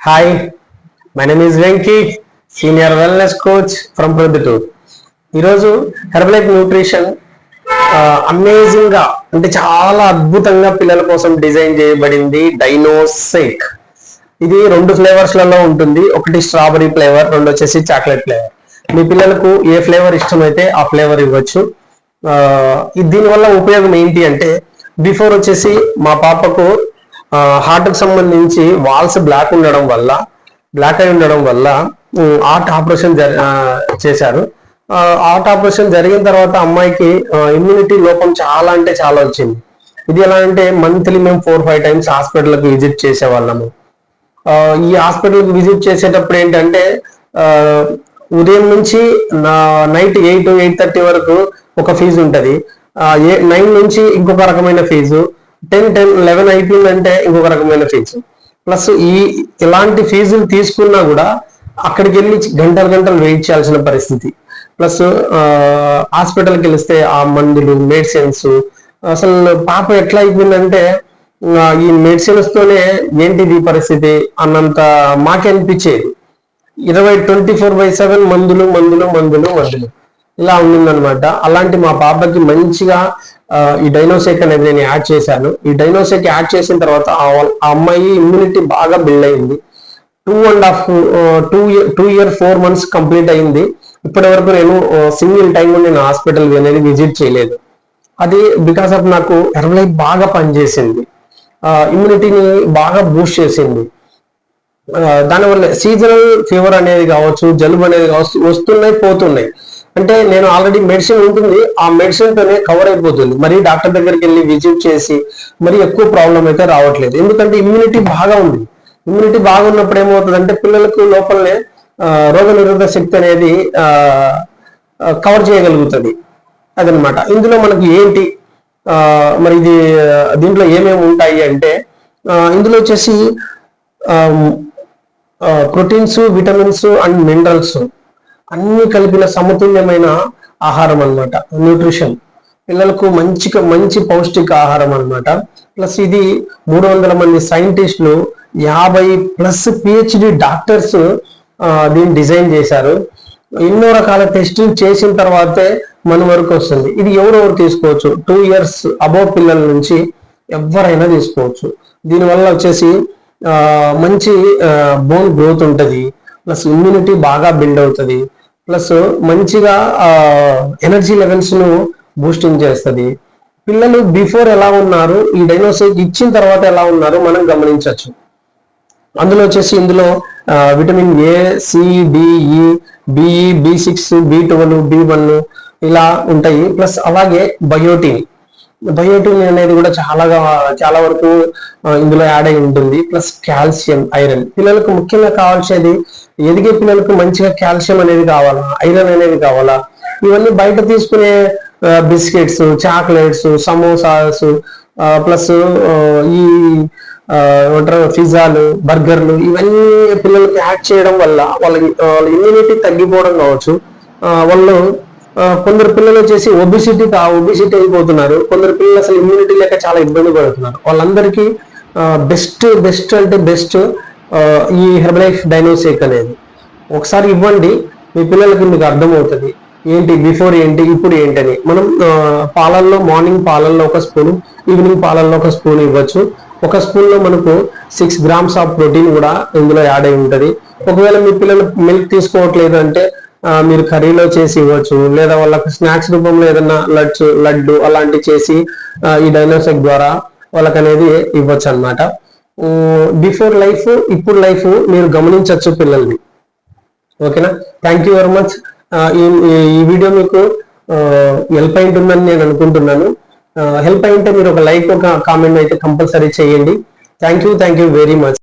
Hi my name is Venky senior wellness coach from Proddatur ఈరోజు Herbalife nutrition అమేజింగ్గా అంటే చాలా అద్భుతంగా పిల్లల కోసం డిజైన్ చేయబడింది డైనోసేక్ ఇది రెండు ఫ్లేవర్స్లలో ఉంటుంది. ఒకటి స్ట్రాబెరీ ఫ్లేవర్ రెండు వచ్చేసి చాక్లెట్ ఫ్లేవర్. మీ పిల్లలకు ఏ ఫ్లేవర్ ఇష్టమైతే ఆ ఫ్లేవర్ ఇవ్వచ్చు. దీనివల్ల ఉపయోగం ఏంటి అంటే బిఫోర్ వచ్చేసి మా పాపకు హార్ట్కు సంబంధించి వాల్స్ బ్లాక్ ఉండడం వల్ల బ్లాక్ అయి ఉండడం వల్ల హార్ట్ ఆపరేషన్ చేశారు. హార్ట్ ఆపరేషన్ జరిగిన తర్వాత అమ్మాయికి ఇమ్యూనిటీ లోపం చాలా అంటే చాలా వచ్చింది. ఇది ఎలా అంటే మంత్లీ మేము ఫోర్ ఫైవ్ టైమ్స్ హాస్పిటల్కి విజిట్ చేసేవాళ్ళము. ఈ హాస్పిటల్కి విజిట్ చేసేటప్పుడు ఏంటంటే ఉదయం నుంచి నైట్ ఎయిట్ ఎయిట్ థర్టీ వరకు ఒక ఫీజు ఉంటుంది. నైన్ నుంచి ఇంకొక రకమైన ఫీజు టెన్ టెన్ లెవెన్ అయిపోయిందంటే ఇంకొక రకమైన ఫీజు ప్లస్ ఈ ఇలాంటి ఫీజులు తీసుకున్నా కూడా అక్కడికి వెళ్ళి గంటలు గంటలు వెయిట్ చేయాల్సిన పరిస్థితి. ప్లస్ హాస్పిటల్కి వెళిస్తే ఆ మందులు మెడిసిన్స్ అసలు పాప ఎట్లా అయిపోయిందంటే ఈ మెడిసిన్స్ తోనే ఏంటిది ఈ పరిస్థితి అన్నంత మాకే అనిపించేది. ఇరవై ట్వంటీ ఫోర్ బై సెవెన్ మందులు మందులు మందులు మందులు. ఇలా ఉండిందనమాట అలాంటి మా పాపకి మంచిగా ఈ డైనోసేక్ అనేది నేను యాడ్ చేశాను. ఈ డైనోసేక్ యాడ్ చేసిన తర్వాత ఆ వాళ్ళ- ఆ అమ్మాయి ఇమ్యూనిటీ బాగా బిల్డ్ అయింది. Two and half two year two year four months complete అయింది. ఇప్పటి వరకు నేను సింగిల్ టైం నేను హాస్పిటల్ అనేది విజిట్ చేయలేదు. అది బికాస్ ఆఫ్ నాకు హెర్బలైఫ్ బాగా పనిచేసింది. ఇమ్యూనిటీని బాగా బూస్ట్ చేసింది. దానివల్ల సీజనల్ ఫీవర్ అనేది కావచ్చు జలుబు అనేది కావచ్చు వస్తున్నాయి పోతున్నాయి. అంటే నేను ఆల్రెడీ మెడిసిన్ ఉంటుంది ఆ మెడిసిన్ తోనే కవర్ అయిపోతుంది. మరి డాక్టర్ దగ్గరికి వెళ్ళి విజిట్ చేసి మరి ఎక్కువ ప్రాబ్లం అయితే రావట్లేదు. ఎందుకంటే ఇమ్యూనిటీ బాగా ఉంది. ఇమ్యూనిటీ బాగున్నప్పుడు ఏమవుతుందంటే పిల్లలకు లోపలనే రోగ నిరోధక శక్తి అనేది కవర్ చేయగలుగుతుంది. అదనమాట. ఇందులో మనకు ఏంటి మరి ఇది దీంట్లో ఏమేమి ఉంటాయి అంటే ఇందులో వచ్చేసి ప్రోటీన్స్ విటమిన్స్ అండ్ మినరల్స్ అన్ని కలిపిన సమతుల్యమైన ఆహారం అన్నమాట. న్యూట్రిషన్. పిల్లలకు మంచి మంచి పౌష్టిక ఆహారం అన్నమాట. ప్లస్ ఇది మూడు వందల మంది సైంటిస్టులు యాభై ప్లస్ పిహెచ్డి డాక్టర్స్ దీన్ని డిజైన్ చేశారు. ఎన్నో రకాల టెస్టులు చేసిన తర్వాతే మన వరకు వస్తుంది. ఇది ఎవరెవరు తీసుకోవచ్చు? టూ ఇయర్స్ అబోవ్ పిల్లల నుంచి ఎవరైనా తీసుకోవచ్చు. దీనివల్ల వచ్చేసి మంచి బోన్ గ్రోత్ ఉంటుంది. ప్లస్ ఇమ్యూనిటీ బాగా బిల్డ్ అవుతుంది. ప్లస్ మంచిగా ఎనర్జీ లెవెల్స్ను బూస్టింగ్ చేస్తుంది. పిల్లలు బిఫోర్ ఎలా ఉన్నారు ఈ డైనోసేక్ ఇచ్చిన తర్వాత ఎలా ఉన్నారు మనం గమనించవచ్చు. అందులో వచ్చేసి ఇందులో vitamin A C D E B E B six B twelve B one ఇలా ఉంటాయి. ప్లస్ అలాగే బయోటిన్ బయోటిన్ అనేది కూడా చాలా చాలా వరకు ఇందులో యాడ్ అయి ఉంటుంది. Plus calcium iron. పిల్లలకు ముఖ్యంగా కావాల్సేది ఎదిగే పిల్లలకు మంచిగా కాల్షియం అనేది కావాలా ఐరన్ అనేది కావాలా? ఇవన్నీ బయట తీసుకునే బిస్కెట్స్ చాక్లెట్స్ సమోసాస్ ప్లస్ ఈ ఆ, ఏమంటారు పిజ్జాలు బర్గర్లు ఇవన్నీ పిల్లలకి యాడ్ చేయడం వల్ల వాళ్ళ వాళ్ళ ఇమ్యూనిటీ తగ్గిపోవడం కావచ్చు. వాళ్ళు కొందరు పిల్లలు వచ్చేసి ఒబిసిటీ ఒబిసిటీ అయిపోతున్నారు. కొందరు పిల్లలు అసలు ఇమ్యూనిటీ లేక చాలా ఇబ్బంది పడుతున్నారు. వాళ్ళందరికీ బెస్ట్ బెస్ట్ అంటే బెస్ట్ ఈ హెర్బలైఫ్ డైనోసేక్ అనేది. ఒకసారి ఇవ్వండి మీ పిల్లలకి మీకు అర్థమవుతుంది. ఏంటి బిఫోర్ ఏంటి ఇప్పుడు ఏంటని మనం పాలల్లో మార్నింగ్ పాలల్లో ఒక స్పూన్ ఈవినింగ్ పాలల్లో ఒక స్పూన్ ఇవ్వచ్చు. ఒక స్పూన్లో మనకు సిక్స్ గ్రామ్స్ ఆఫ్ ప్రోటీన్ కూడా ఇందులో యాడ్ అయి ఉంటుంది. ఒకవేళ మీ పిల్లలు మిల్క్ తీసుకోవట్లేదు అంటే మీరు కర్రీలో చేసి ఇవ్వచ్చు. లేదా వాళ్ళకి స్నాక్స్ రూపంలో ఏదైనా లడ్స్ లడ్డు అలాంటివి చేసి ఈ డైనోసెక్ ద్వారా వాళ్ళకి అనేది ఇవ్వచ్చు అనమాట బిఫోర్ లైఫ్ ఇప్పుడు లైఫ్ మీరు గమనించవచ్చు పిల్లల్ని. ఓకేనా? థ్యాంక్ యూ వెరీ మచ్ ఈ ఈ వీడియో మీకు హెల్ప్ అయి ఉంటుందని నేను అనుకుంటున్నాను. హెల్ప్ అయి ఉంటే మీరు ఒక లైక్ ఒక కామెంట్ అయితే కంపల్సరీ చేయండి. Thank you thank you very much